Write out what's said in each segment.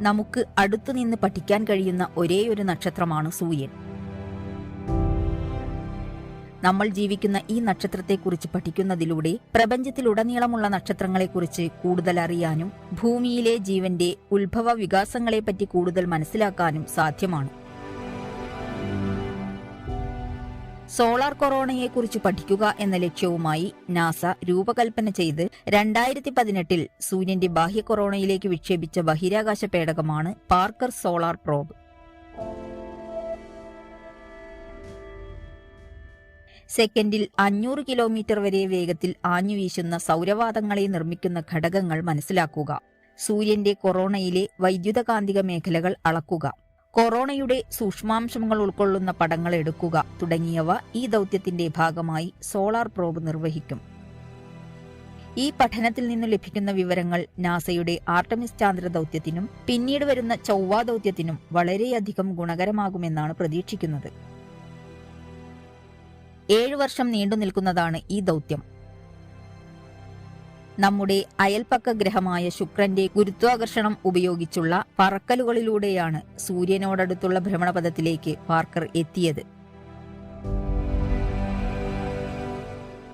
നമുക്ക് അടുത്തുനിന്ന് പഠിക്കാൻ കഴിയുന്ന ഒരേയൊരു നക്ഷത്രമാണ് സൂര്യൻ. നമ്മൾ ജീവിക്കുന്ന ഈ നക്ഷത്രത്തെക്കുറിച്ച് പഠിക്കുന്നതിലൂടെ പ്രപഞ്ചത്തിലുടനീളമുള്ള നക്ഷത്രങ്ങളെക്കുറിച്ച് കൂടുതൽ അറിയാനും ഭൂമിയിലെ ജീവന്റെ ഉത്ഭവ വികാസങ്ങളെപ്പറ്റി കൂടുതൽ മനസ്സിലാക്കാനും സാധ്യമാണ്. സോളാർ കൊറോണയെക്കുറിച്ച് പഠിക്കുക എന്ന ലക്ഷ്യവുമായി നാസ രൂപകൽപ്പന ചെയ്ത് രണ്ടായിരത്തി പതിനെട്ടിൽ സൂര്യന്റെ ബാഹ്യ കൊറോണയിലേക്ക് വിക്ഷേപിച്ച ബഹിരാകാശ പേടകമാണ് പാർക്കർ സോളാർ പ്രോബ്. സെക്കൻഡിൽ അഞ്ഞൂറ് കിലോമീറ്റർ വരെ വേഗത്തിൽ ആഞ്ഞുവീശുന്ന സൗരവാതങ്ങളെ നിർമ്മിക്കുന്ന ഘടകങ്ങൾ മനസ്സിലാക്കുക. സൂര്യന്റെ കൊറോണയിലെ വൈദ്യുതകാന്തിക മേഖലകൾ അളക്കുക. കൊറോണയുടെ സൂക്ഷ്മാംശങ്ങൾ ഉൾക്കൊള്ളുന്ന പടങ്ങൾ എടുക്കുക തുടങ്ങിയവ ഈ ദൗത്യത്തിന്റെ ഭാഗമായി സോളാർ പ്രോബ് നിർവഹിക്കും. ഈ പഠനത്തിൽ നിന്ന് ലഭിക്കുന്ന വിവരങ്ങൾ നാസയുടെ ആർട്ടമിസ് ചാന്ദ്ര ദൗത്യത്തിനും പിന്നീട് വരുന്ന ചൊവ്വ ദൗത്യത്തിനും വളരെയധികം ഗുണകരമാകുമെന്നാണ് പ്രതീക്ഷിക്കുന്നത്. ഏഴു വർഷം നീണ്ടു നിൽക്കുന്നതാണ് ഈ ദൗത്യം. നമ്മുടെ അയൽപക്ക ഗ്രഹമായ ശുക്രന്റെ ഗുരുത്വാകർഷണം ഉപയോഗിച്ചുള്ള പറക്കലുകളിലൂടെയാണ് സൂര്യനോടടുത്തുള്ള ഭ്രമണപഥത്തിലേക്ക് പാർക്കർ എത്തിയത്.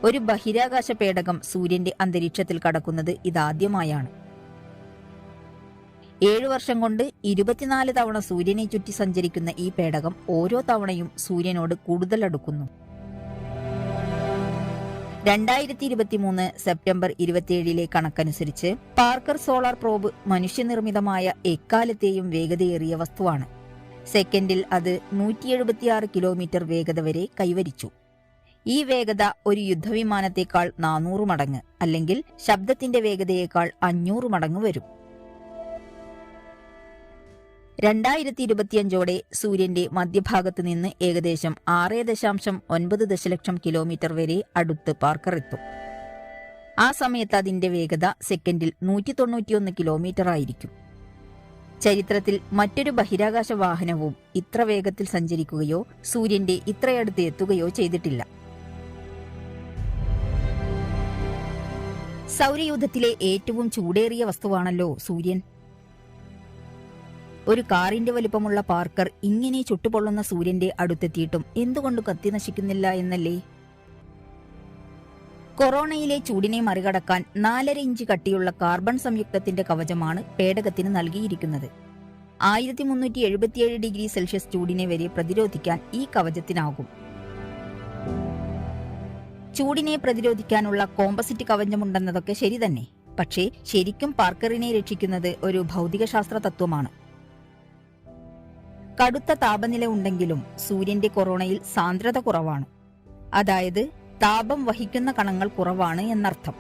ഒരു ബഹിരാകാശ പേടകം സൂര്യന്റെ അന്തരീക്ഷത്തിൽ കടക്കുന്നത് ഇതാദ്യമായാണ്. ഏഴു വർഷം കൊണ്ട് ഇരുപത്തിനാല് തവണ സൂര്യനെ ചുറ്റി സഞ്ചരിക്കുന്ന ഈ പേടകം ഓരോ തവണയും സൂര്യനോട് കൂടുതൽ അടുക്കുന്നു. രണ്ടായിരത്തി ഇരുപത്തി മൂന്ന് സെപ്റ്റംബർ ഇരുപത്തിയേഴിലെ കണക്കനുസരിച്ച് പാർക്കർ സോളാർ പ്രോബ് മനുഷ്യനിർമ്മിതമായ എക്കാലത്തെയും വേഗതയേറിയ വസ്തുവാണ്. സെക്കൻഡിൽ അത് നൂറ്റി എഴുപത്തിയാറ് കിലോമീറ്റർ വേഗത വരെ കൈവരിച്ചു. ഈ വേഗത ഒരു യുദ്ധവിമാനത്തേക്കാൾ നാനൂറ് മടങ്ങ് അല്ലെങ്കിൽ ശബ്ദത്തിന്റെ വേഗതയേക്കാൾ അഞ്ഞൂറ് മടങ്ങ് വരും. രണ്ടായിരത്തി ഇരുപത്തിയഞ്ചോടെ സൂര്യന്റെ മധ്യഭാഗത്ത് നിന്ന് ഏകദേശം ആറ് ദശാംശം ഒൻപത് ദശലക്ഷം കിലോമീറ്റർ വരെ അടുത്ത് പാർക്കർ എത്തും ആ സമയത്ത് അതിന്റെ വേഗത സെക്കൻഡിൽ നൂറ്റി തൊണ്ണൂറ്റിയൊന്ന് കിലോമീറ്റർ ആയിരിക്കും. ചരിത്രത്തിൽ മറ്റൊരു ബഹിരാകാശ വാഹനവും ഇത്ര വേഗത്തിൽ സഞ്ചരിക്കുകയോ സൂര്യന്റെ ഇത്രയടുത്ത് എത്തുകയോ ചെയ്തിട്ടില്ല. സൗരയൂഥത്തിലെ ഏറ്റവും ചൂടേറിയ വസ്തുവാണല്ലോ സൂര്യൻ. ഒരു കാറിന്റെ വലിപ്പമുള്ള പാർക്കർ ഇങ്ങനെ ചുട്ടുപൊള്ളുന്ന സൂര്യന്റെ അടുത്തെത്തിയിട്ടും എന്തുകൊണ്ട് കത്തി നശിക്കുന്നില്ല എന്നല്ലേ? കൊറോണയിലെ ചൂടിനെ മറികടക്കാൻ നാലര ഇഞ്ച് കട്ടിയുള്ള കാർബൺ സംയുക്തത്തിന്റെ കവചമാണ് പേടകത്തിന് നൽകിയിരിക്കുന്നത്. ആയിരത്തി മുന്നൂറ്റി എഴുപത്തിയേഴ് ഡിഗ്രി സെൽഷ്യസ് ചൂടിനെ വരെ പ്രതിരോധിക്കാൻ ഈ കവചത്തിനാകും. ചൂടിനെ പ്രതിരോധിക്കാനുള്ള കോമ്പസിറ്റ് കവചമുണ്ടെന്നതൊക്കെ ശരി തന്നെ പക്ഷേ ശരിക്കും പാർക്കറിനെ രക്ഷിക്കുന്നത് ഒരു ഭൗതികശാസ്ത്ര തത്വമാണ് കടുത്ത താപനില ഉണ്ടെങ്കിലും സൂര്യന്റെ കൊറോണയിൽ സാന്ദ്രത കുറവാണ്. അതായത് താപം വഹിക്കുന്ന കണങ്ങൾ കുറവാണ് എന്നർത്ഥം.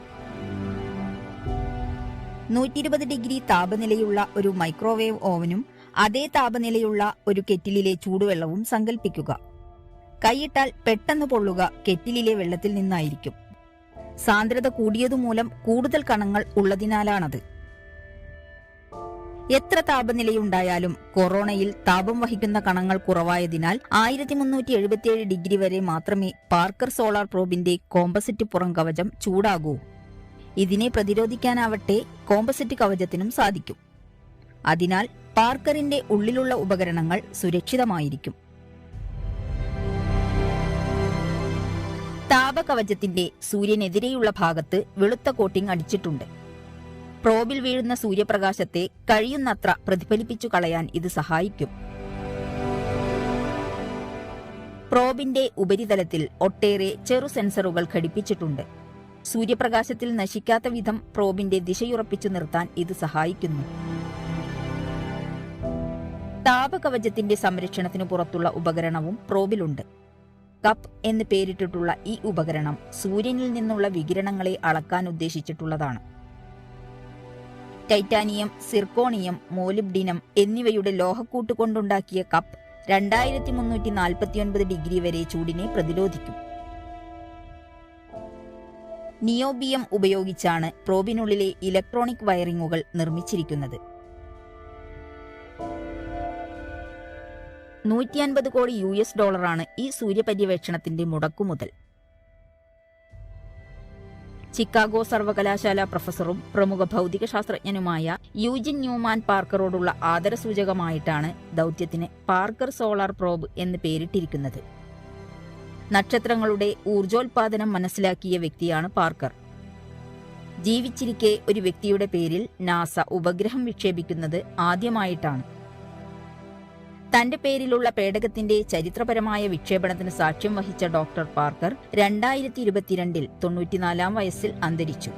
നൂറ്റി ഇരുപത് ഡിഗ്രി താപനിലയുള്ള ഒരു മൈക്രോവേവ് ഓവനും അതേ താപനിലയുള്ള ഒരു കെറ്റിലിലെ ചൂടുവെള്ളവും സങ്കല്പിക്കുക കൈയിട്ടാൽ പെട്ടെന്ന് പൊള്ളുക കെറ്റിലിലെ വെള്ളത്തിൽ നിന്നായിരിക്കും. സാന്ദ്രത കൂടിയതുമൂലം കൂടുതൽ കണങ്ങൾ ഉള്ളതിനാലാണത്. എത്ര താപനിലയുണ്ടായാലും കൊറോണയിൽ താപം വഹിക്കുന്ന കണങ്ങൾ കുറവായതിനാൽ ആയിരത്തി മുന്നൂറ്റി എഴുപത്തിയേഴ് ഡിഗ്രി വരെ മാത്രമേ പാർക്കർ സോളാർ പ്രോബിന്റെ കോമ്പസിറ്റ് പുറം കവചം ചൂടാകൂ. ഇതിനെ പ്രതിരോധിക്കാനാവട്ടെ കോമ്പസിറ്റ് കവചത്തിനും സാധിക്കും. അതിനാൽ പാർക്കറിന്റെ ഉള്ളിലുള്ള ഉപകരണങ്ങൾ സുരക്ഷിതമായിരിക്കും. താപകവചത്തിന്റെ സൂര്യനെതിരെയുള്ള ഭാഗത്ത് വെളുത്ത കോട്ടിംഗ് അടിച്ചിട്ടുണ്ട്. പ്രോബിൽ വീഴുന്ന സൂര്യപ്രകാശത്തെ കഴിയുന്നത്ര പ്രതിഫലിപ്പിച്ചു കളയാൻ ഇത് സഹായിക്കും. പ്രോബിന്റെ ഉപരിതലത്തിൽ ഒട്ടേറെ ചെറു സെൻസറുകൾ ഘടിപ്പിച്ചിട്ടുണ്ട്. സൂര്യപ്രകാശത്തിൽ നശിക്കാത്ത വിധം പ്രോബിന്റെ ദിശയുറപ്പിച്ചു നിർത്താൻ ഇത് സഹായിക്കുന്നു. താപകവചത്തിന്റെ സംരക്ഷണത്തിനു പുറത്തുള്ള ഉപകരണവും പ്രോബിലുണ്ട്. കപ്പ് എന്ന് പേരിട്ടിട്ടുള്ള ഈ ഉപകരണം സൂര്യനിൽ നിന്നുള്ള വികിരണങ്ങളെ അളക്കാൻ ഉദ്ദേശിച്ചിട്ടുള്ളതാണ്. ടൈറ്റാനിയം സിർക്കോണിയം മോലിബ്ഡിനം എന്നിവയുടെ ലോഹക്കൂട്ട് കൊണ്ടുണ്ടാക്കിയ കപ്പ് രണ്ടായിരത്തി മുന്നൂറ്റി നാൽപ്പത്തിയൊൻപത് ഡിഗ്രി വരെ ചൂടിനെ പ്രതിരോധിക്കും. നിയോബിയം ഉപയോഗിച്ചാണ് പ്രോബിനുള്ളിലെ ഇലക്ട്രോണിക് വയറിങ്ങുകൾ നിർമ്മിച്ചിരിക്കുന്നത്. നൂറ്റി അൻപത് കോടി യു എസ് ഡോളറാണ് ഈ സൂര്യപര്യവേക്ഷണത്തിന്റെ മുടക്കുമുതൽ. ചിക്കാഗോ സർവകലാശാല പ്രൊഫസറും പ്രമുഖ ഭൗതിക ശാസ്ത്രജ്ഞനുമായ യൂജിൻ ന്യൂമാൻ പാർക്കറോടുള്ള ആദരസൂചകമായിട്ടാണ് ദൗത്യത്തിന് പാർക്കർ സോളാർ പ്രോബ് എന്ന് പേരിട്ടിരിക്കുന്നത്. നക്ഷത്രങ്ങളുടെ ഊർജോൽപാദനം മനസ്സിലാക്കിയ വ്യക്തിയാണ് പാർക്കർ. ജീവിച്ചിരിക്കെ ഒരു വ്യക്തിയുടെ പേരിൽ നാസ ഉപഗ്രഹം വിക്ഷേപിക്കുന്നത് ആദ്യമായിട്ടാണ്. തന്റെ പേരിലുള്ള പേടകത്തിന്റെ ചരിത്രപരമായ വിക്ഷേപണത്തിന് സാക്ഷ്യം വഹിച്ച ഡോക്ടർ പാർക്കർ രണ്ടായിരത്തി ഇരുപത്തിരണ്ടിൽ തൊണ്ണൂറ്റിനാലാം വയസ്സിൽ അന്തരിച്ചു.